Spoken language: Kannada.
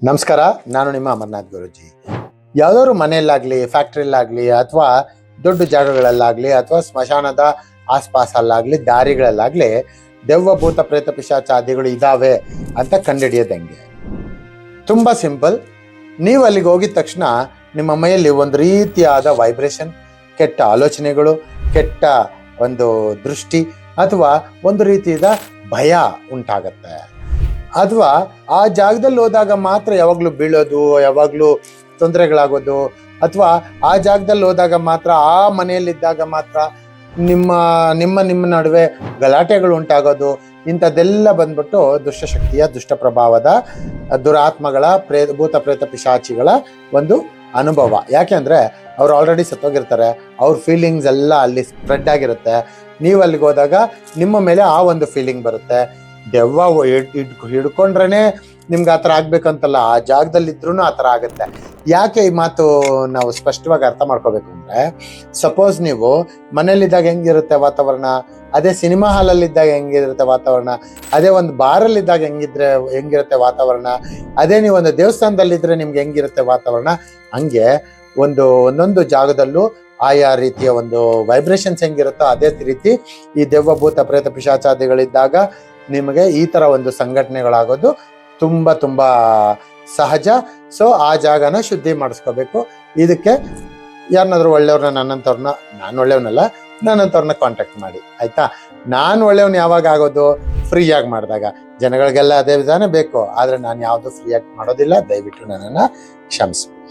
ನಮಸ್ಕಾರ. ನಾನು ನಿಮ್ಮ ಅಮರ್ನಾಥ್ ಗುರುಜಿ. ಯಾವ್ದಾದ್ರು ಮನೆಯಲ್ಲಾಗ್ಲಿ ಫ್ಯಾಕ್ಟ್ರಿಯಲ್ಲಾಗ್ಲಿ ಅಥವಾ ದೊಡ್ಡ ಜಾಗಗಳಲ್ಲಾಗಲಿ ಅಥವಾ ಸ್ಮಶಾನದ ಆಸ್ಪಾಸಲ್ಲಾಗ್ಲಿ ದಾರಿಗಳಲ್ಲಾಗಲಿ ದೆವ್ವ ಭೂತ ಪ್ರೇತ ಪಿಶಾಚಾದಿಗಳು ಇದಾವೆ ಅಂತ ಕಂಡುಹಿಡಿಯೋದು ಹೆಂಗೆ ತುಂಬ ಸಿಂಪಲ್. ನೀವು ಅಲ್ಲಿಗೆ ಹೋಗಿದ ತಕ್ಷಣ ನಿಮ್ಮ ಮೈಯಲ್ಲಿ ಒಂದು ರೀತಿಯಾದ ವೈಬ್ರೇಷನ್ ಕೆಟ್ಟ ಆಲೋಚನೆಗಳು ಕೆಟ್ಟ ಒಂದು ದೃಷ್ಟಿ ಅಥವಾ ಒಂದು ರೀತಿಯಾದ ಭಯ ಉಂಟಾಗತ್ತೆ. ಅಥವಾ ಆ ಜಾಗದಲ್ಲಿ ಹೋದಾಗ ಮಾತ್ರ ಯಾವಾಗಲೂ ಬೀಳೋದು, ಯಾವಾಗಲೂ ತೊಂದರೆಗಳಾಗೋದು, ಅಥವಾ ಆ ಜಾಗದಲ್ಲಿ ಹೋದಾಗ ಮಾತ್ರ, ಆ ಮನೆಯಲ್ಲಿದ್ದಾಗ ಮಾತ್ರ ನಿಮ್ಮ ನಿಮ್ಮ ನಿಮ್ಮ ನಡುವೆ ಗಲಾಟೆಗಳು ಉಂಟಾಗೋದು, ಇಂಥದ್ದೆಲ್ಲ ಬಂದ್ಬಿಟ್ಟು ದುಷ್ಟಶಕ್ತಿಯ ದುಷ್ಟ ಪ್ರಭಾವದ ದುರಾತ್ಮಗಳ ಪ್ರೇ, ಭೂತ ಪ್ರೇತ ಪಿಶಾಚಿಗಳ ಒಂದು ಅನುಭವ. ಯಾಕೆಂದ್ರೆ ಅವ್ರು ಆಲ್ರೆಡಿ ಸತ್ತೋಗಿರ್ತಾರೆ, ಅವ್ರ ಫೀಲಿಂಗ್ಸ್ ಎಲ್ಲ ಅಲ್ಲಿ ಸ್ಪ್ರೆಡ್ ಆಗಿರುತ್ತೆ. ನೀವು ಅಲ್ಲಿಗೆ ಹೋದಾಗ ನಿಮ್ಮ ಮೇಲೆ ಆ ಒಂದು ಫೀಲಿಂಗ್ ಬರುತ್ತೆ. ದೆವ್ವ ಹಿಡ್ ಹಿಡ್- ಹಿಡ್ಕೊಂಡ್ರೇನೆ ನಿಮ್ಗೆ ಆ ಥರ ಆಗ್ಬೇಕಂತಲ್ಲ, ಆ ಜಾಗದಲ್ಲಿ ಇದ್ರೂ ಆ ಥರ ಆಗುತ್ತೆ. ಯಾಕೆ ಈ ಮಾತು ನಾವು ಸ್ಪಷ್ಟವಾಗಿ ಅರ್ಥ ಮಾಡ್ಕೋಬೇಕು ಅಂದರೆ ಸಪೋಸ್ ನೀವು ಮನೇಲಿದ್ದಾಗ ಹೆಂಗಿರುತ್ತೆ ವಾತಾವರಣ, ಅದೇ ಸಿನಿಮಾ ಹಾಲಲ್ಲಿದ್ದಾಗ ಹೆಂಗಿರುತ್ತೆ ವಾತಾವರಣ, ಅದೇ ಒಂದು ಬಾರಲ್ಲಿದ್ದಾಗ ಹೆಂಗಿದ್ರೆ ಹೆಂಗಿರುತ್ತೆ ವಾತಾವರಣ, ಅದೇ ನೀವು ಒಂದು ದೇವಸ್ಥಾನದಲ್ಲಿದ್ದರೆ ನಿಮ್ಗೆ ಹೆಂಗಿರುತ್ತೆ ವಾತಾವರಣ, ಹಂಗೆ ಒಂದು ಒಂದೊಂದು ಜಾಗದಲ್ಲೂ ಆಯಾ ರೀತಿಯ ಒಂದು ವೈಬ್ರೇಷನ್ಸ್ ಹೆಂಗಿರುತ್ತೋ ಅದೇ ರೀತಿ ಈ ದೆವ್ವ ಭೂತ ಪ್ರೇತ ಪಿಶಾಚಾದಿಗಳಿದ್ದಾಗ ನಿಮಗೆ ಈ ತರ ಒಂದು ಸಂಘಟನೆಗಳಾಗೋದು ತುಂಬಾ ತುಂಬಾ ಸಹಜ. ಸೊ ಆ ಜಾಗನ ಶುದ್ಧಿ ಮಾಡಿಸ್ಕೋಬೇಕು. ಇದಕ್ಕೆ ಯಾರನ್ನಾದ್ರೂ ಒಳ್ಳೆಯವ್ರನ್ನ ನನ್ನಂಥವ್ರನ್ನ, ನಾನು ಒಳ್ಳೆಯವನಲ್ಲ, ನನ್ನಂಥವ್ರನ್ನ ಕಾಂಟ್ಯಾಕ್ಟ್ ಮಾಡಿ, ಆಯ್ತಾ? ನಾನು ಒಳ್ಳೆಯವನು ಯಾವಾಗ ಆಗೋದು? ಫ್ರೀಯಾಗಿ ಮಾಡಿದಾಗ. ಜನಗಳಿಗೆಲ್ಲ ಅದೇ ವಿಧಾನ ಬೇಕು, ಆದರೆ ನಾನು ಯಾವುದು ಫ್ರೀಯಾಗಿ ಮಾಡೋದಿಲ್ಲ, ದಯವಿಟ್ಟು ನನ್ನನ್ನು ಕ್ಷಮಿಸಿ